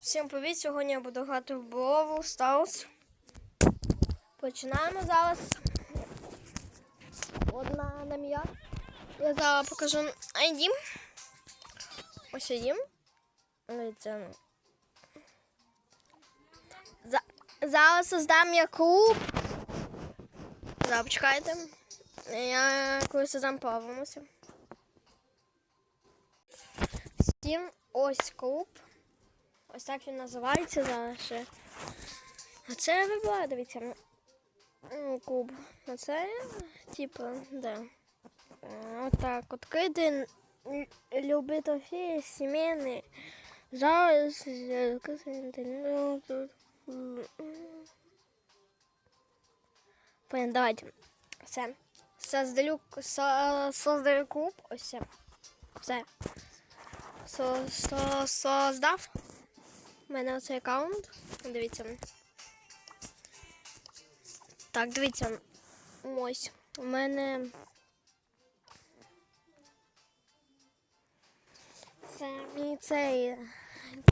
Всім привіт! Сьогодні я буду грати в Brawl Stars. Починаємо зараз. Одна нам я. Я зараз покажу ID. Ось ID. Дивіться. За... Зараз создам я клуб. Зараз почекайте. Я коли создам повернуся. Всім ось клуб. Ось так він називається зараз ще. Оце вибираю, дивіться. Куб. Оце, типу, де. Е, Отак. От киди любить Офія, сімейний. Зараз. е, давайте. Все. Создаю, со, создаю клуб. Ось все. Все. Со, со, создав. У мене оцей аккаунт. Дивіться. Так, дивіться. Ось. У мене. Це мій цей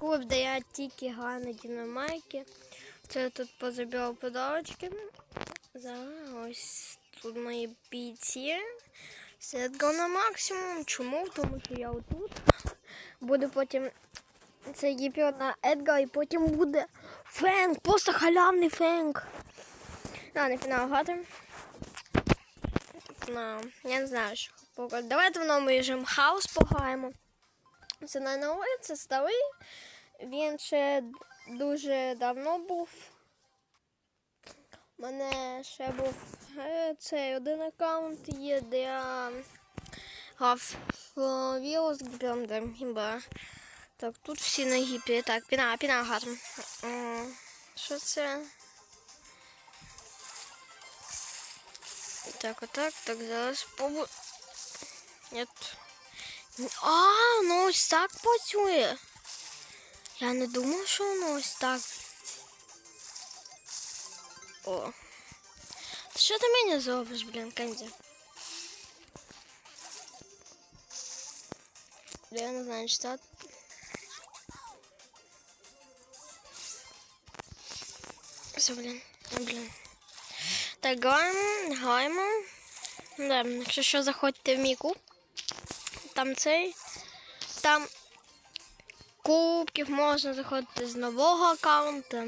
клуб, де я тільки граю на динамайки. Це я тут позабирав подарочки. Зараз ось тут мої бійці. Все на максимум. Чому? Тому що я отут. Буду потім це гіпер на Едга і потім буде фенк, просто халявний фенк. А, не фінал грати. Ну, я не знаю, що. поки. Давайте в новому режим хаус пограємо. Це не новий, це старий. Він ще дуже давно був. У мене ще був е, цей один аккаунт є, де я грав в вірус де гімба. Так, тут всі на гіпі. Так, піна, піна гарно. М, Що це? Так, отак, так, зараз побу... Нет. А, ну ось так працює. Я не думав, що воно ось так. О. Що ти мені зробиш, блін, Кенді? Я не знаю, читати. Все, блін. Блін. Так, граємо, граємо. Да, якщо що, заходьте в мій клуб. Там цей. Там кубків можна заходити з нового аккаунта.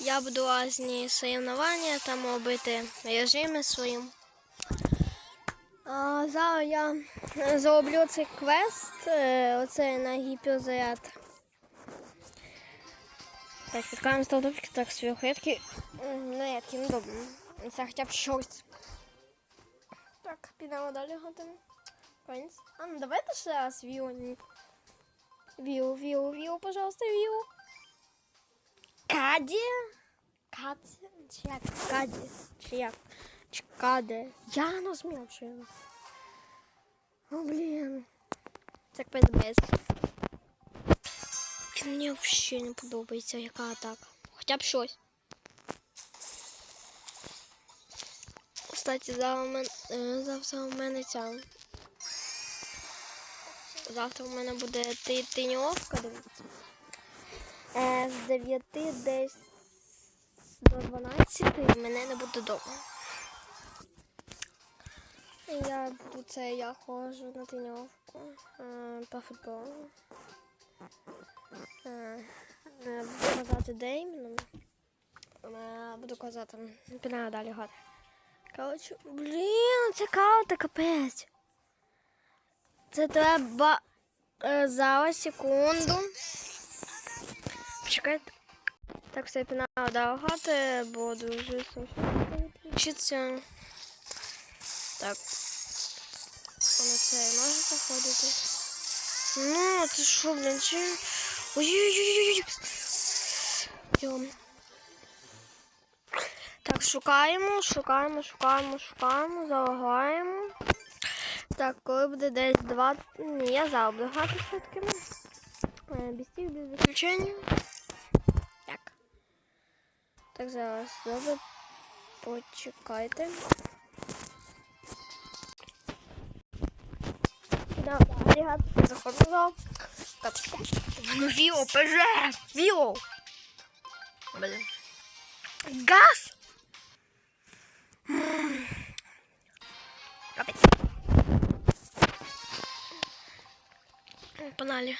Я буду різні соревнування там робити режими своїм. А, зараз я зроблю цей квест, е, оцей на гіперзаряд. Так, відкриваємо столбики, так, сверху Ну, редкі, ну добре. Це хоча б щось. Так, підемо далі готимо. Конець. А, ну давайте ще раз віу. Віу, віу, віу, пожалуйста, віу. Каді? Каді? Чи як? Каді? Чи як? Чи каде? Я не змовчую. О, блін. Це без. Мені взагалі не подобається, яка атака. Хоча б щось. Кстати, е, завтра у мене ця. Завтра у мене буде ти- тренування, дивіться. Е, з 9 десь до 12 мене не буде вдома. Я це, я ходжу на тренування е, по футболу. Е, е, Буду казати де іменно. Буду казати, підемо далі грати. Коротше, блін, це карта капець. Це треба зараз секунду. Почекайте. Так, все пінал дав грати, бо дуже вчиться. Так. На це може заходити. Ну, ти що, блін, чи... Ой-ой-ой-ой-ой. Так, шукаємо, шукаємо, шукаємо, шукаємо, залагаємо. Так, коли буде десь два. Ні, я зараз буду все-таки. Без без виключення. Так. Так, зараз добре. Почекайте. Да, да. зберігати. Заходимо за каточку. Ну, Віо, ПЖ! Віо! Блін. Газ! М. Погнали.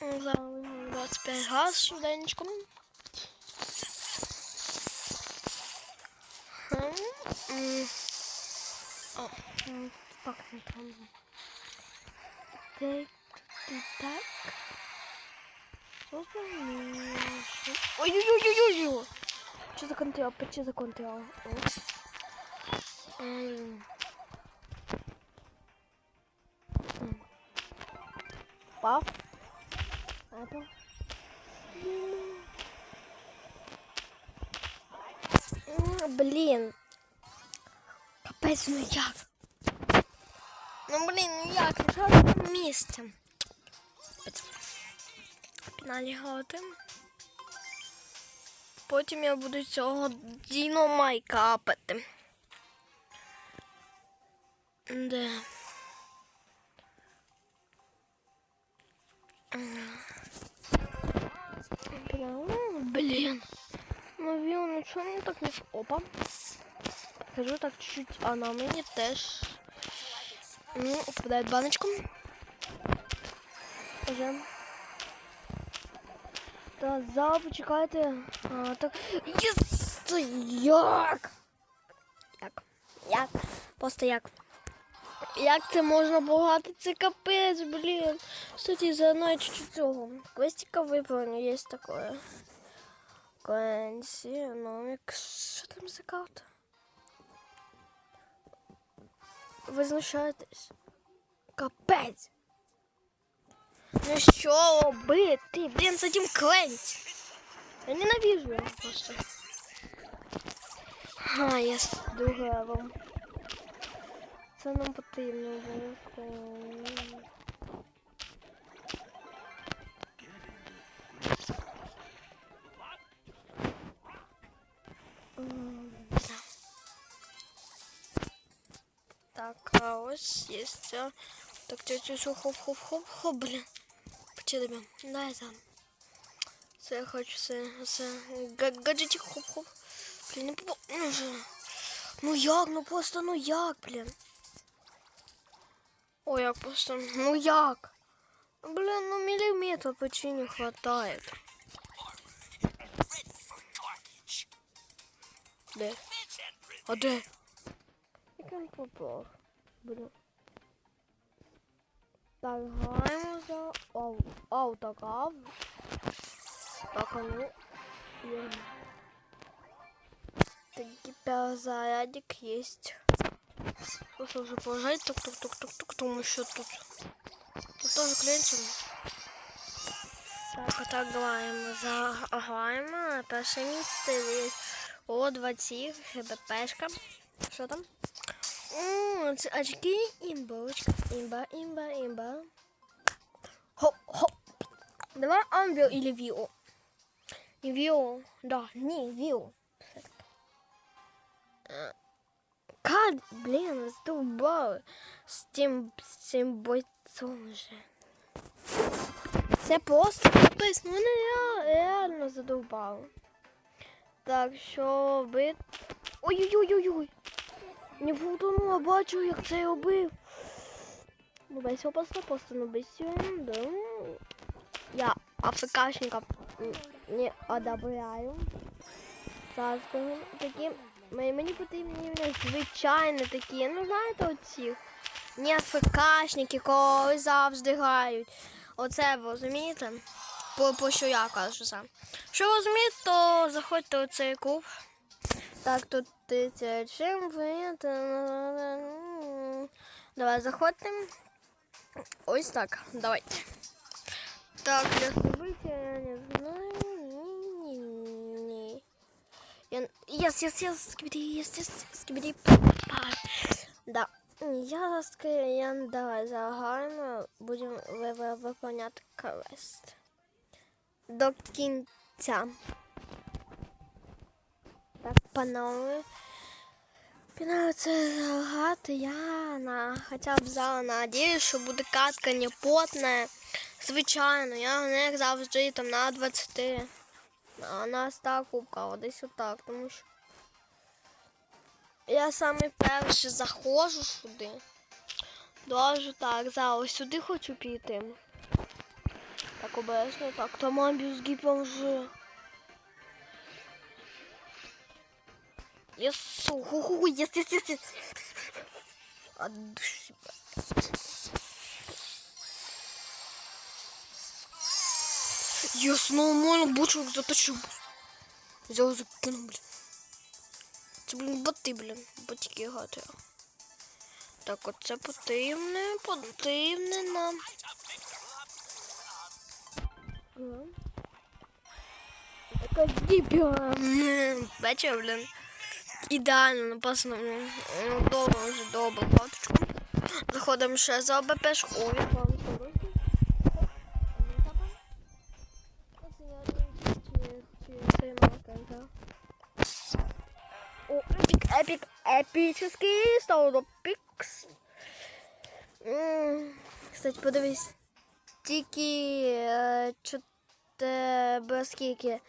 За 25 газ м. О, м, так, не там. Так, так. Ой-ой-ой-ой-ой! Что за контрол? Что за контрол? Пав? Это? М, Блін. Капець, ну як? Ну блін, ну як? Ну що ж місце? Налігати. Потім я буду цього Діномай капати. Де? Блін. Ну він, ну чого мені так не... Опа. Покажу так чуть-чуть, а на мені теж. Ну, попадає баночку. Уже. Та за, почекайте. А, так. Єс! Як? Як? Як? Просто як? Як це можна багато? Це капець, блін. Кстати, заодно чуть-чуть цього. Квестика виповню, є таке. Квенсі, номік. Що там за карта? Ви знущаєтесь? Капець! Ну що робити? Блін, з цим Кленсі. Я ненавижу його просто. А, я з другом. Це нам потрібно обов'язково. М, Так, а ось є ця. Так, тетю цю хоп-хоп-хоп-хоп, блін. Почти Дай там. Це я хочу це, це, га- гаджетик хоп-хоп. Блін, не попав. Ну, же. ну як, ну просто, ну як, блін. Ой, як просто, ну як? Блін, ну міліметр почти не хватает. Де? А де? Він попав? Блін. Так, граємо за ау, автограф. Так, а ну. Є. Перезарядик есть. Просто уже положить тук-тук-тук-тук-тук, тому що тут. Тут тоже клинчим. Так, отак граємо. За граємо. Перше місце о 20 ХБПшка. Що там? О, це очки, імбочка. Імба, імба, імба. Хоп, хоп. Давай амбіо или віо. Віо, да, ні, віо. Как, блин, задолбал с тем, с тем бойцом же. Це просто капець, ну мене rea- реально задовбало. Так, що би... Ой-ой-ой-ой-ой! Не вгодонула, бачу, як це робив. Ну, без опасно, просто ну без да. Я АФКшника не одобряю. Зараз такі, мені потрібні звичайні такі, ну знаєте, оці. Не АФКшники, коли завжди грають. Оце розумієте? По, по що я кажу сам. Що розумієте, то заходьте у цей клуб. Так, тут чим ви. Давай заходьте. Ось так, давайте. Так, для события я не знаю. Ні-ні-ні. Я... Yes, yes, yes, скибиди, yes, yes, скибиди. Да. Я, я давай загально будемо ви- ви- виконувати квест. До кінця. Панове. Пінаю це загати я на хоча б взяла надію, що буде катка не потна. Звичайно, я не як завжди там на 20. А нас так кубка, десь отак, тому що я саме перший заходжу сюди. Дуже так, зараз сюди хочу піти. Так обережно, так, там амбіус гіпом вже. Єс, ху-ху, єс, єс, єс, єс. От душі. Єс, нормально, бочок заточив. Взяв закинув, блін. Це, блін, боти, блін. Ботики гати. Так, оце потрібне, потрібне нам. Така діпіла. Бачив, блін. Ідеально написано. блін. Ну, добре, вже добре, фоточку. Заходимо ще за ОБПшку. Ой, як вам коротко. О, эпик, эпик, эпический Стаудопикс. Кстати, подивись. Тільки е, чоте без скільки?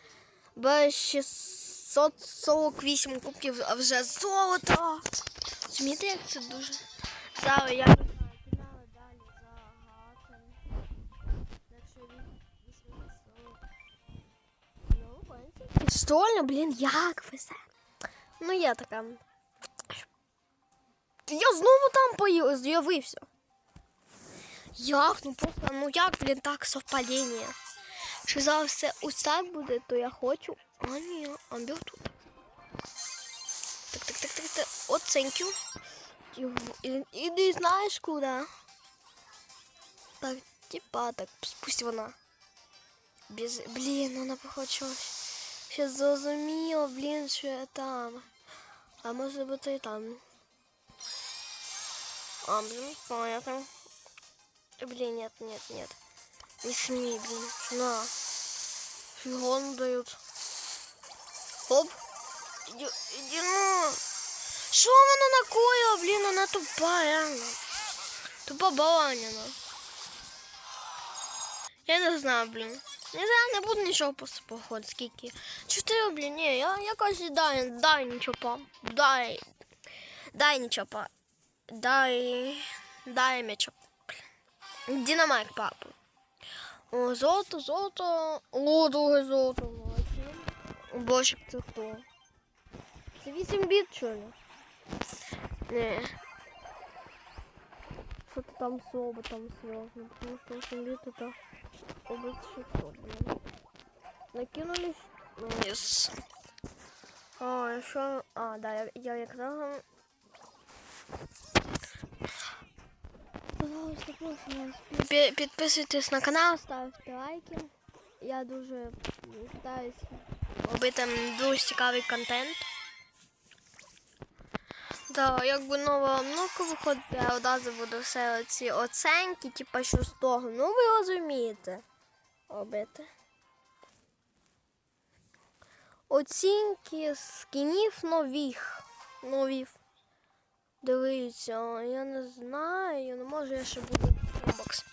Без 648 кубків, а вже золото. Змієте, як це дуже. Зараз я не знаю, фінали далі загадка. Якщо він 800. Підстольно, блін, як везе. Ну, я така. Я знову там з'явився. Як? Ну просто, ну як, блін, так совпадіння. Що зараз все ось так буде, то я хочу. А ні, амбіл тут. Так, так, так, так, так. От, thank you. І, і, іди знаєш куди? Так, типа, так, пусть вона. Без... Блін, вона похочилась. Ще зрозуміло, блін, що я там. А може бути і там. А, блин, понятно. Блин, нет, нет, нет. Не смей, блин. На. Фигон дают. Хоп. Иди, иди, ну. Что она накоила, блин, она тупая, реально. Тупо баланина. Я не знаю, блін. Не знаю, не буду нічого просто походу, скільки. Чотири, блін, ні, я якось дай, дай нічого па. Дай. Дай нічого па. Дай. Дай м'ячок. блін. Динамайк, папу. О, золото, золото. О, друге золото. Боже, це хто? Це 8 біт, що ли? Не. Что-то там с оботом связано, потому что 8 бит это обод блин. Накинулись? Ну, yes. А, еще... А, да, я, я як казала... Пожалуйста, прошу вас, Підписуйтесь на канал, ставте лайки. Я дуже стараюсь робити дуже цікавий контент. Да, якби нова обновка виходить, я одразу буду все ці оценки, типа що з того. Ну ви розумієте. Робити. Оцінки скінів нових. Новів. Дивіться, я не знаю, ну може я ще буду обокс.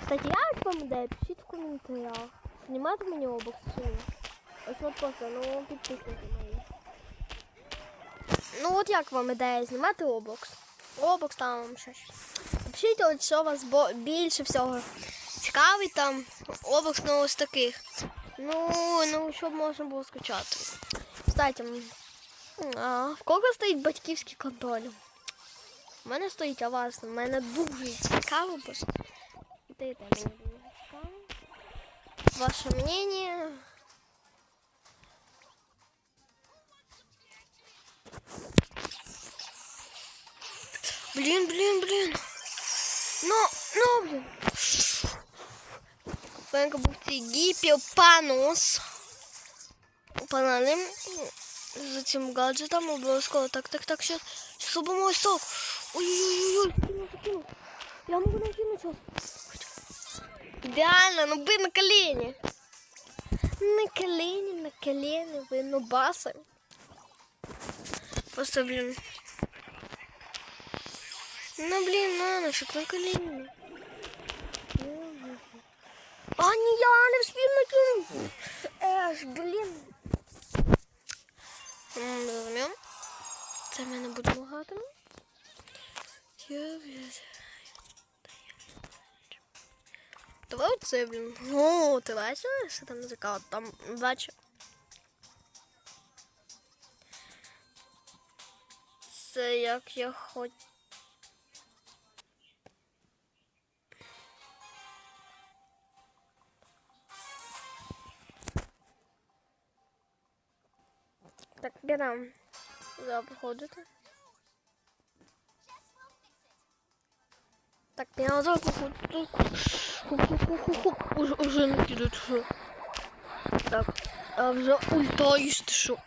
Кстати, як вам ідея? Пишіть в коментарях. Знімати мені обокс чи ні? Ось от просто, ну підписуйте мені. Ну от як вам ідея знімати обокс? Обокс там вам щось. Пишіть, от що вас більше всього цікавить там обокс ну ось таких. Ну, ну, щоб можна було скачати. Кстати, а в кого стоїть батьківський контроль? У мене стоїть, а вас у мене дуже цікаво, бо. Ваше мнение. Блин, блин, блин. Ну, ну, блин. Френка був цей гіпіопанус. Панелем за цим гаджетом обов'язково. Так, так, так, сейчас. Сейчас обомой сток. Ой-ой-ой, закинул, закинул. Я могу накинуть сейчас. Идеально, ну вы на колени. На колени, на колени, вы ну баса. Просто, блин, Ну блін, манушек, на коліна. А ні, я не встиг накинув. Еж, блін. М, Зрозумів. Це мене буде багато. Я Давай оце, блін. О, ти бачила, що там? От Там бачу. Це як я хоч. Так, берем. Заходити. Так, я назад походу. Уже, уже накидают, что. Так, а вже ультаєш ти що?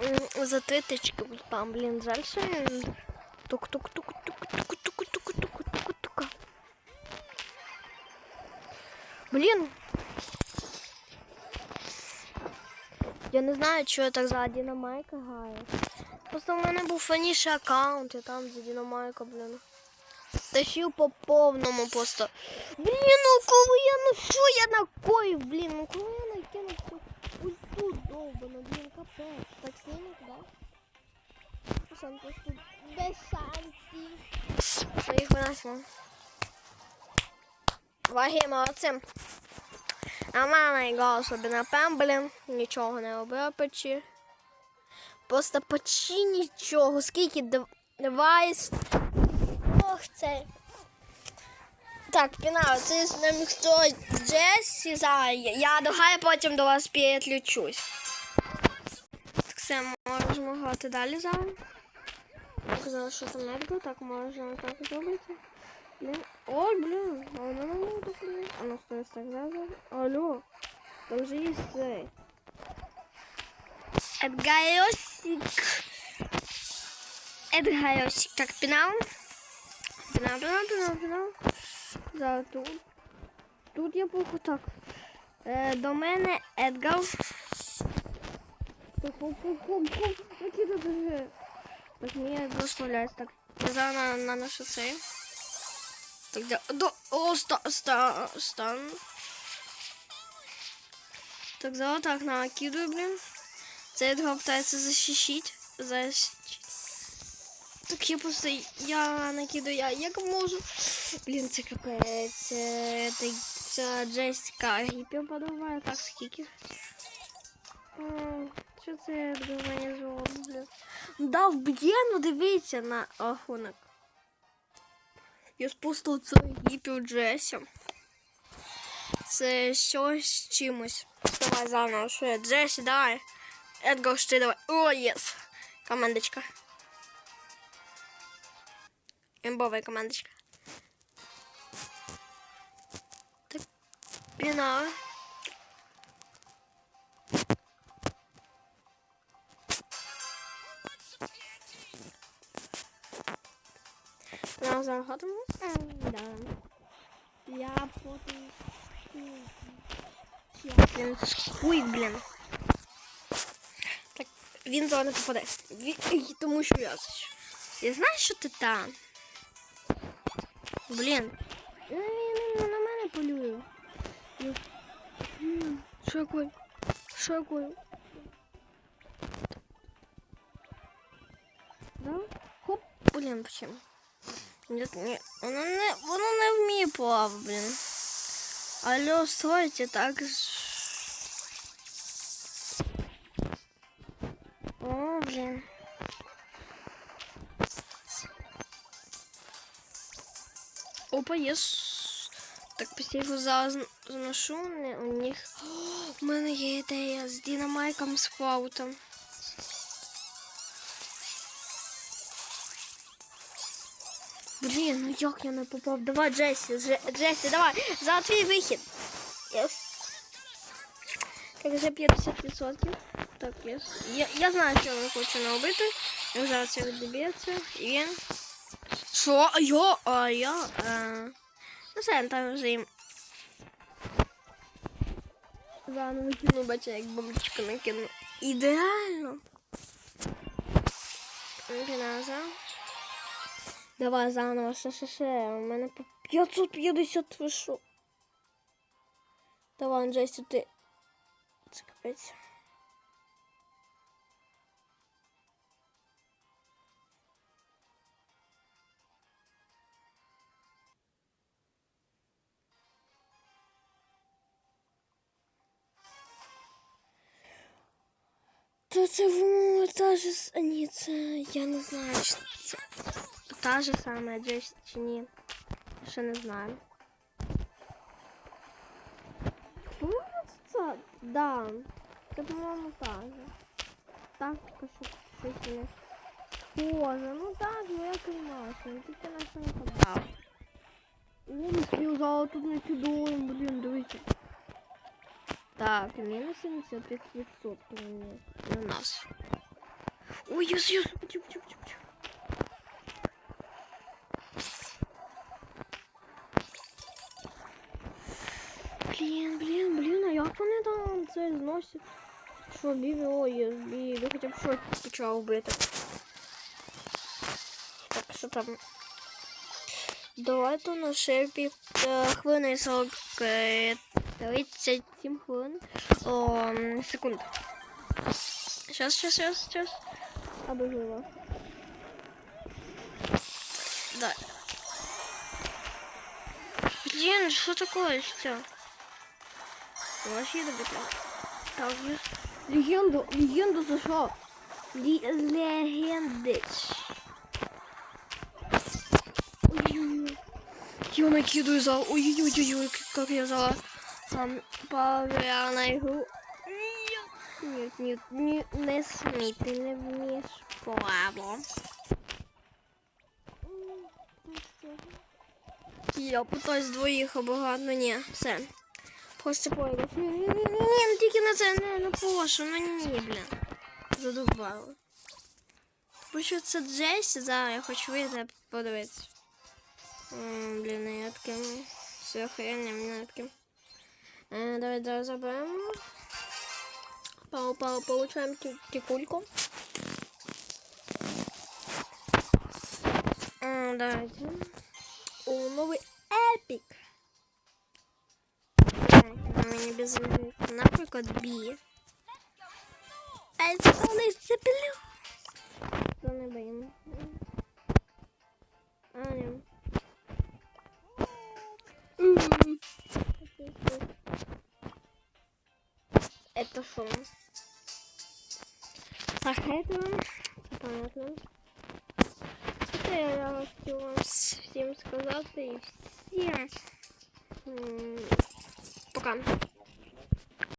М, За титочки там, блін, жаль, що він тук-тук-тук-тук-тук-тук-тук-тук-тук-тук. Блін. Я не знаю, чого я так за Дінамайка граю. Просто в мене був фаніший аккаунт, і там за Дінамайка, блін. Тащив по повному просто. Блін, ну коли я, ну що я накоїв, блін, ну коли я накинув цю ульту довбану, блін, капець. Так снимок, да? Сам просто без шансів. Своїх. Ваги, молодці. А мене його собі напем, блін, нічого не печі. Просто печі нічого. Скільки дев- девайс. Ох, це. Так, пінал, це з ним хто Джесі зараз. Я догаю, потім до вас підключусь. Так все, можемо грати далі зараз. Казала, що там не було, так можна так зробити. Блин. Ой, блин. А она нам надо Она стоит тогда. Алло. Там же есть сейф. Эдгайосик. Эдгайосик. Так, пенал. Пенал, пенал, пенал, пенал. Да, тут. Тут я плохо так. Е, до мене Едгав. Так, хоп, хоп, хоп, хоп. Які дуже. Так, мені доставляється. Так, назад на, на нашу сейф. Де, до, о, ста, ста, стан. Так, зараз так накидаю, блін. Це Едгар пытается защищить. Защитить. Так я просто, я накидаю, я як можу. Блін, це капець. Це, це, це Джесіка гіпів подобає. Так, скільки? О, Що це Едгар мені зробив, блін? Да, вб'є, ну дивіться на рахунок. Я спустив цю гіпів Джесі. Це щось чимось. Давай заново, що я? Джесі, давай. Едгар, ще давай. О, єс. Командочка. Імбова командочка. Так, пінали. загадувала? Да. Я потом Блін, це ж куй, блін. Так, він туди не попаде. Ві- Тому що я зачу. Я знаю, що ти там. Блін. Ну, він на мене полює. Ну. Що я кую? Що я кую? Да? Хоп, блін, почему? Нет, не, воно не, воно не вміє плавати, блін. Алло, стойте, так. О, блін. Опа, єс. Так постійно зараз заношу у них. О, в мене є ідея з динамайком з фаутом. Блін, ну як я не попав? Давай, Джесі, Дже- Джесі, давай, за твій вихід. Єс. Так, вже 50%. Так, єс. Я, я знаю, що він хоче наробити. Він зараз це відб'ється. І він. Що? А я? А я? Е... Ну все, там вже їм. Заново накину, бачу, як бомбочку накину. Ідеально. Геназа. Давай заново, ще, ще, ще. У мене по 550 вийшов. Давай, Джесі, ти. Це капець. То це воно та ж ні, це я не знаю, чи це та ж сама Джесі чи ні. Ще не знаю. По-моєму, це це, да. Це, по-моєму, та же. Так, тільки що щось не схоже. Ну так, ну я понимаю, що він тільки на що не подав. Він співзала тут не чудовим, блін, дивіться. Так, мінус 75% мені на нас. Ой, юс, юс, чуп, там це зносять? Що, бібі, ой, бібі, хоча б щось почав бити. Так, що там? Давайте на шерпі хвилини 40, е, 37 хвилин. О, м, секунд. Щас, щас, щас, щас. Обожила. Да. Блин, что такое все? Вообще добита. Так, я... Легенду, легенду зашел. Легендыч. Ой-ой-ой. Я накидываю зал. Ой-ой-ой, как я зала. Там повлиял на игру. Нет, нет, не, не смій, ти не вмієш право. Я пытаюсь двоїх обогати, ну ні, все. Просто поїду. Ні, ну тільки на це, не, ну пошу, ну ні, блін. Задовбало. Бо що це Джесі, зараз я хочу вийти подивитися. М, Блін, я таким. Все охренне, мене таким. Е, Давай, давай заберемо. Пау, пау, получаем ки- кикульку. М, Давайте. О, новый эпик. Мені без наприклад, бі. А це вони цеплю. То не боїмо. А, ні. М. Это что? Так, это понятно. Это я хотела вам всем сказать и всем Volkan.